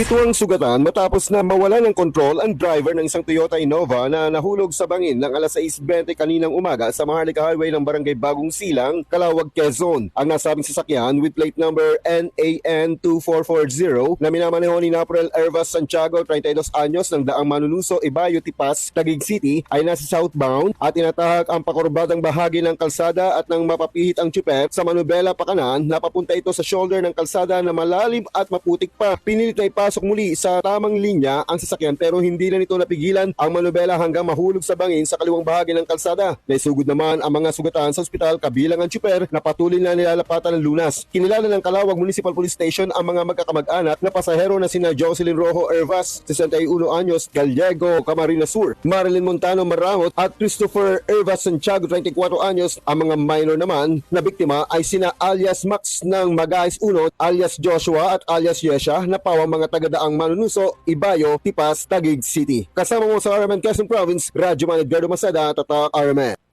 Pituang sugatan matapos na mawala ng kontrol ang driver ng isang Toyota Innova na nahulog sa bangin ng alas 6.20 kaninang umaga sa Maharlika Highway ng Barangay Bagong Silang, Calawag, Quezon. Ang nasabing sasakyan with plate number NAN2440 na minamaneho ni Naprel Ervas Santiago, 32 anyos ng daang manunuso Ibayo Tipas, Taguig City ay nasa southbound at inatahak ang pakurbadang bahagi ng kalsada at nang mapapihit ang tsuper sa Manubela Pakanan, napapunta ito sa shoulder ng kalsada na malalim at maputik pa. Pinilit na ipasok muli sa tamang linya ang sasakyan pero hindi na nito napigilan ang manubela hanggang mahulog sa bangin sa kaliwang bahagi ng kalsada. Naisugod naman ang mga sugatan sa ospital kabilang ang tsuper na patuloy na nilalapatan ng lunas. Kinilala ng Calawag Municipal Police Station ang mga magkakamag-anak na pasahero na sina Jocelyn Rojo Ervas, 61 anyos, Gallego, Camarines Sur, Marilyn Montano Marangot at Christopher Ervas Santiago, 24 anyos. Ang mga minor naman na biktima ay sina alias Max ng Magais Uno, alias Joshua at alias Yesha na pawang mga tagadaang manunuso, Ibayo, Tipas, Taguig City. Kasama mo sa RMN Quezon Province, Radyo Man Edgardo Masada, Tatak RMN.